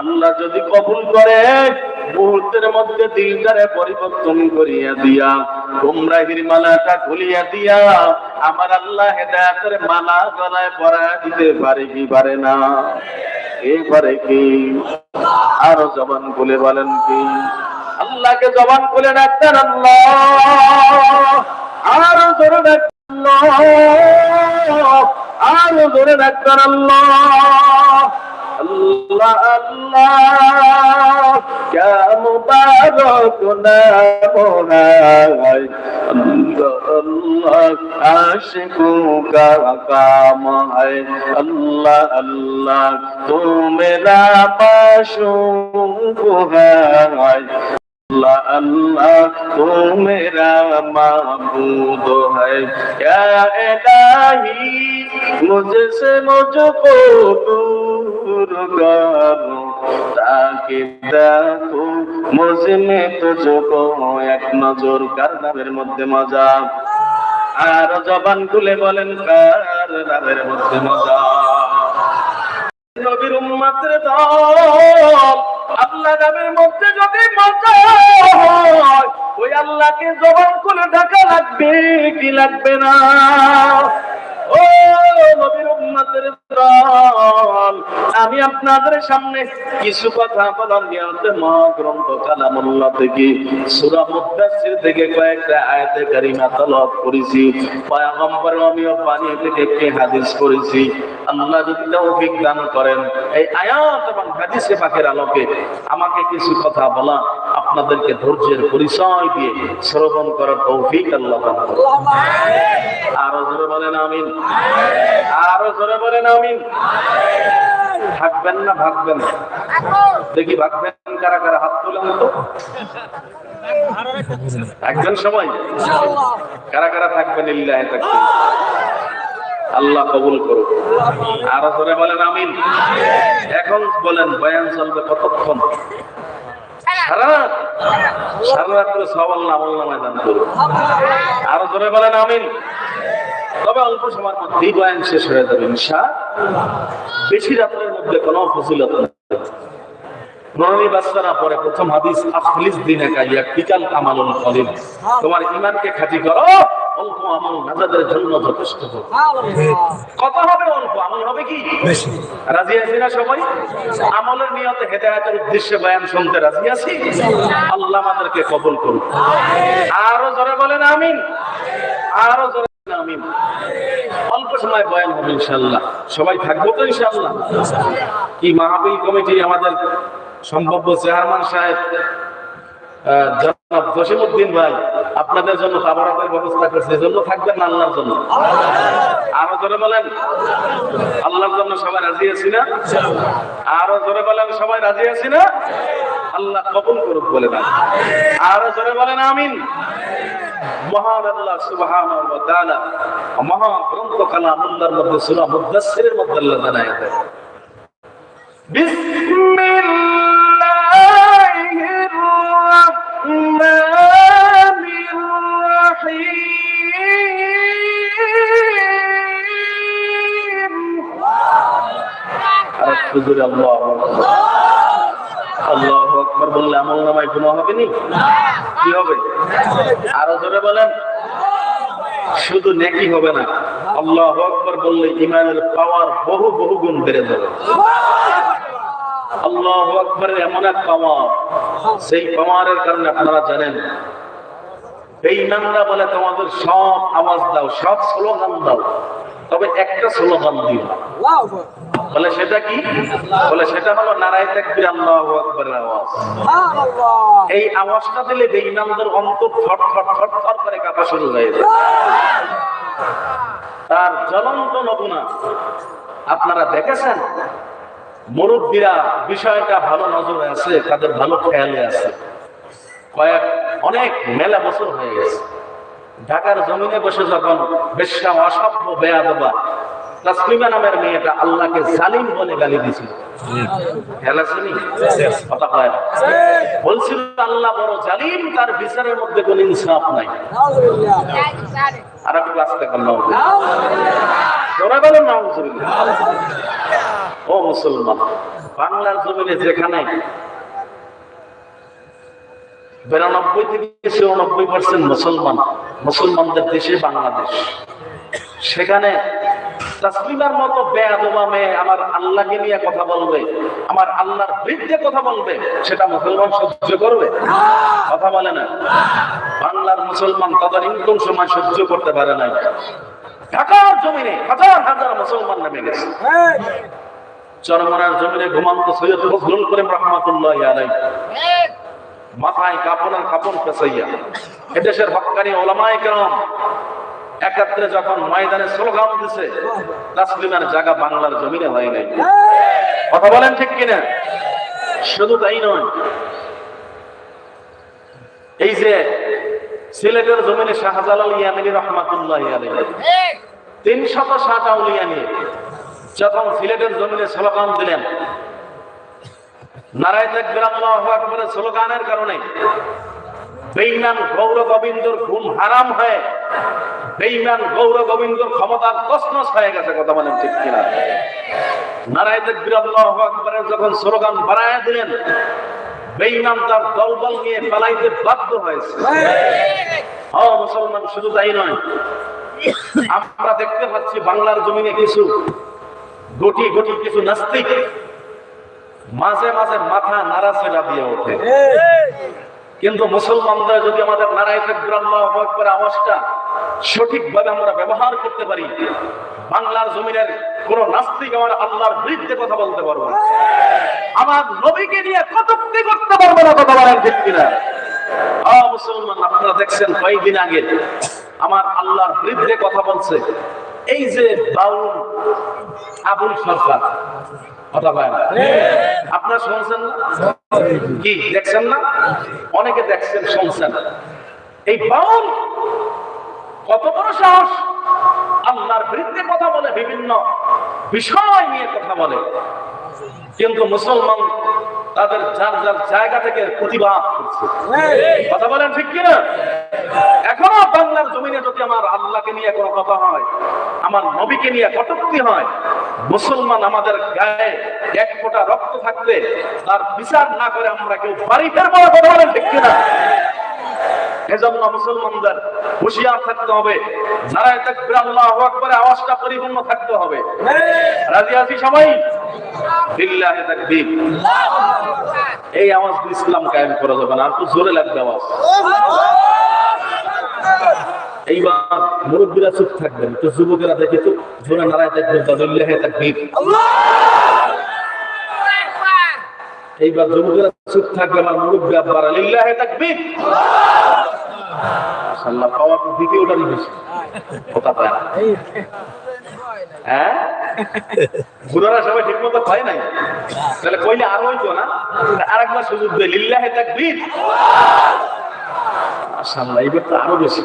আল্লাহ যদি কবুল করে, মুহূর্তের মধ্যে দিলটারে পরিবর্তন করিয়া দিয়া, গুমরাহির মালাটা খুলিয়া দিয়া, আমার আল্লাহ হেদায়াতের মালা গলায় পরা দিতে পারে কি পারে না? এ পারে কি? আরও জবান খুলে বলেন কি? আল্লাহকে জবান খুলে ডাক্তার আল্লাহ। আরও জোরে ডাক্তার আল্লাহ। আরও জোরে ডাক্তার আল্লাহ। আল্লাহ আল্লাহ ক্যা আল্লাহ আল্লাহ আশিকু কা কাম আল্লাহ আল্লাহ তো মেরা এক নজর কারের মধ্যে মজা। আর জবান খুলে বলেন কারের মধ্যে মজা। নবীর মাত্র আপনার নামের মধ্যে যদি মজা আল্লাহকে জবান খুলে ঢাকা লাগবে কি লাগবে না? ও নবীর উম্মতের আমি আপনাদের সামনে কিছু কথা বলার নিয়তে মহাগ্রন্থ কালামুল্লাহ থেকে সূরা মুদাসসির থেকে কয়েকটা আয়াতে কারিমা তেলাওয়াত করেছি। পয়গম্বর আমিও বাণী থেকে একটি হাদিস করেছি আল্লাহ যদি তৌফিক দান করেন এই আয়াত এবং হাদিসে পাকের আলোকে আমাকে কিছু কথা বলা আপনাদেরকে ধৈর্যের পরিচয় দিয়ে শ্রবণ করার তৌফিক আল্লাহ দান করুন। আরও জোরে বলেন আমিন। আরও জোরে বলেন আমিন। থাকবেন না দেখি কারা কারা? হাত তোলেন তো। কারা কারা থাকবেন? থাকবেন আল্লাহ কবুল করুক। আরও জোরে বলেন আমিন। এখন বলেন, বয়ান চলবে কতক্ষণ? সারা রাত? সারা রাত করে সব আল্লাহ আমল নামায় দান করুন। আরও জোরে বলেন আমিন। তবে অল্প সময়ের মধ্যেই বয়ান শেষ হয়ে যাবে ইনশা বেশি রাত্রের মধ্যে কোনো ফজিলত নেই। নবী বাচ্চারা পরে প্রথম হাদিস আখলিস দিনে কাইয়া বিকাল আমালুল কলিম তোমার ইমানকে খাঁটি করো অল্প আমল নাজাদের জন্য যথেষ্ট হোক। কত হবে অল্প আমল হবে কি? রাজি আছি না সবাই? আমলের নিয়তে হেদায়েতের উদ্দেশ্যে বয়ান শুনতে রাজি আছি? আল্লাহ আমাদেরকে কবুল করুন আরও জোরে বলেন আমিন। আরও জোরে অল্প সময় বয়ান হবে ইনশাআল্লাহ। সবাই থাকব তো ইনশাআল্লাহ। কি কমিটি আমাদের সম্ভাব্য চেয়ারম্যান সাহেব আপনাদের জন্য ব্যবস্থা করছে। থাকবেন আল্লাহর জন্য। আরও জোরে বলেন। আল্লাহর জন্য সবাই রাজি আছি না? আরও জোরে বলেন, সবাই রাজি আছি না? আল্লাহ কবুল করুক বলে না আরও জোরে বলেন, আমিন। মহান আল্লাহ সুবহানাহু ওয়া তাআলা মহা গ্রন্থ কালামুল্লাহর মধ্যে সূরা মুদাসসিরের মধ্যে আল্লাহ জানায় দেয়। বিসমিল্লাহির রহমানির রহিম। আর একটু আল্লাহ আল্লাহ আকবার বললে আমল নামায় গুনাহ হবে নি। কি হবে? আরও জোরে বলেন। শুধু নেকি হবে না, আল্লাহ আকবার বললে ইমানের পাওয়ার বহু বহু গুণ বেড়ে যাবে। আল্লাহ আকবরের এমন এক পাওয়ার, সেই পাওয়ারের কারণে আপনারা জানেন, বেঈমানরা বলে তোমাদের সব আওয়াজ দাও, সব স্লোগান দাও, তবে একটা স্লোগান দিও বলে সেটা কি? বলে সেটা হলো নারায় তাকবীর আল্লাহু আকবারের আওয়াজ। এই আওয়াজটা দিলে বেঈমানদের অন্তর ফট ফট ফট ফট করে কাঁপা শুরু হয়ে যায়। তার জ্বলন্ত নমুনা আপনারা দেখেছেন? মুরব্বীরা বিষয়টা ভালো নজরে আছে তাদের ভালো খেয়ালে আছে। কয়েক অনেক মেলা বছর হয়ে গেছে। ঢাকার জমিনে বসে যখন বেশ্যা অসভ্য বেয়া দেবা নামের মেয়েটা আল্লাহকে জালিম বলে গালি না। বলছিল, আল্লাহ বড় জালিম, তার বিচারের মধ্যে কোন ইনসাফ নাই। আর একটু আসতে বলেন ও মুসলমান, বাংলার জমিনে যেখানে বিরানব্বই থেকে চৌরানব্বই পার্সেন্ট মুসলমান, মুসলমানদের দেশে বাংলাদেশ। সেখানে তাসলিমার মতো বেয়াদবা মেয়ে আমার আল্লাহকে নিয়ে কথা বলবে আমার আল্লাহর বিরুদ্ধে কথা বলবে সেটা মুসলমান সহ্য করবে? কথা বলে না। বাংলার মুসলমান তদানীন্তন সময় সহ্য করতে পারে নাই। ঢাকার জমিনে হাজার হাজার মুসলমান নেমে গেছে। চরমনার জমিনে ঘুমান্ত সৈয়দ ফজলুল করিম রহমাতুল্লাহ আলাই মাথায় কাপড় আর কাপড় পেঁচাইয়া এদেশের হকানি ওলামায় কেরম একাত্রে যখন ময়দানে স্লোগান দিছে, তাসলিমের জায়গা বাংলার জমিনে হয় নাই। কথা বলেন ঠিক কিনা? শুধু তাই নয়, এই যে সিলেটের জমিনে শাহজালাল ইয়ামিনী রহমাতুল্লাহ আলাই তিন শত ষাট আউলিয়া নিয়ে যখন সিলেটের জমিনে স্লোগান দিলেন, নারায় তাকবীর আল্লাহু আকবারের স্লোগানের কারণে বেঈমান গৌর গোবিন্দর ঘুম হারাম হয়ে, বেঈমান গৌর গোবিন্দর ক্ষমতার তছনছ হয়ে গেছে, কথা বলেন ঠিক কিনা? নারায় তাকবীর আল্লাহু আকবারের যখন স্লোগান বাড়ায় দিলেন, বেঈমান তার দলবল নিয়ে পালাইতে বাধ্য হয়েছে। ও মুসলমান, শুধু তাই নয়, আমরা দেখতে পাচ্ছি বাংলার জমিনে কিছু গটি গটি কিছু নাস্তিক মাঝে মাঝে মাথা নাড়াচাড়া দিয়ে ওঠে। কিন্তু মুসলমানরা যদি আমাদের নারায় আওয়াজটা সঠিকভাবে আমরা ব্যবহার করতে পারি, বাংলার জমিনের কোন নাস্তিক আমার আল্লাহর বিরুদ্ধে কথা বলতে পারব না। আমার নবীকে নিয়ে কটুক্তি করতে পারব না কথা বলেন ঠিক কিনা। মুসলমান, আপনারা দেখছেন কয়েকদিন আগে আমার আল্লাহর বিরুদ্ধে কথা বলছে। এই যে বাউল আবুল সরকার, কথা শুনছেন কি, দেখছেন না? অনেকে দেখছেন, শুনছেন। এই বাউল কত বড় সাহস! আল্লাহর বিরুদ্ধে কথা বলে, বিভিন্ন বিষয় নিয়ে কথা বলে। কিন্তু মুসলমান তাদের যার যার জায়গা থেকে প্রতিবাদ করছে। কথা বলেন ঠিক কিনা? এখনও বাংলার জমিনে যদি আমার আল্লাহকে নিয়ে কোনো কথা হয় আমার নবীকে নিয়ে কটুক্তি হয় মুসলমান আমাদের গায়ে এক ফোঁটা রক্ত থাকলে তার বিচার না করে আমরা কেউ বাড়ি ফেরবো না, কথা ঠিক এজন্য মুসলমানদের থাকতে হবে আকবারে আওয়াজটা পরিপূর্ণ থাকতে হবে। রাজি আছি সবাই? তাকবীর। এই আওয়াজ ইসলাম কায়েম করা যাবে না আর একটু জোরে লাগবে আওয়াজ। এইবার মুরব্বীরা চুপ থাকবেন, তো যুবকেরা দেখে তো জোরে নারায় তাকবীর বিল্লাহি তাকবীর। এইবার যুবকেরা চুপ থাকবে, আমার মুরব্বী আব্বারা, লিল্লাহি তাকবীর। মাশাআল্লাহ পাওয়া দ্বিতীয়টা বেশি। কথা পায় হ্যাঁ? বুড়ারা সবাই ঠিক মতো খায় নাই? তাহলে কইলে আর হইতো না? আরেকবার সুযোগ দেয়, লিল্লাহে তাকবীর। মাশাআল্লাহ এবার তো আরও বেশি।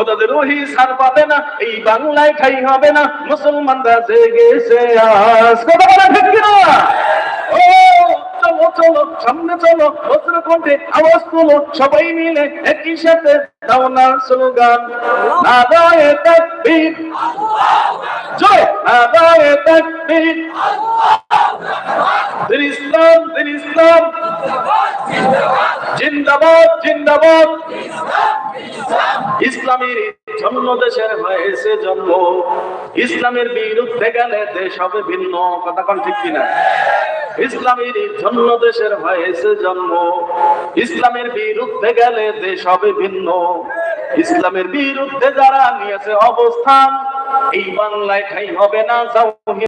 ওদের রুহি সার পাবে না, এই বাংলায় খাই হবে না। মুসলমানরা জেগেছে আজ। কথা বলা ঠিক কিনা? চলো চলো সামনে চলো বজ্র কণ্ঠে আওয়াজ তুলো, সবাই মিলে একই সাথে দাও স্লোগান। নাদায়ে তাকবীর। জয় নাদায়ে তাকবীর। ইসলাম দিন ইসলাম। জিন্দাবাদ জিন্দাবাদ। ইসলামের জন্ম দেশের হয়েছে জন্ম। ইসলামের বিরুদ্ধে গেলে দেশ হবে ভিন্ন। কথা কোন ঠিক কিনা? ইসলামের জন্য দেশের হয়েছে জন্ম। ইসলামের বিরুদ্ধে গেলে দেশ হবে ভিন্ন। ইসলামের বিরুদ্ধে যারা নিয়েছে অবস্থান, এই বাংলায় ঠাই হবে না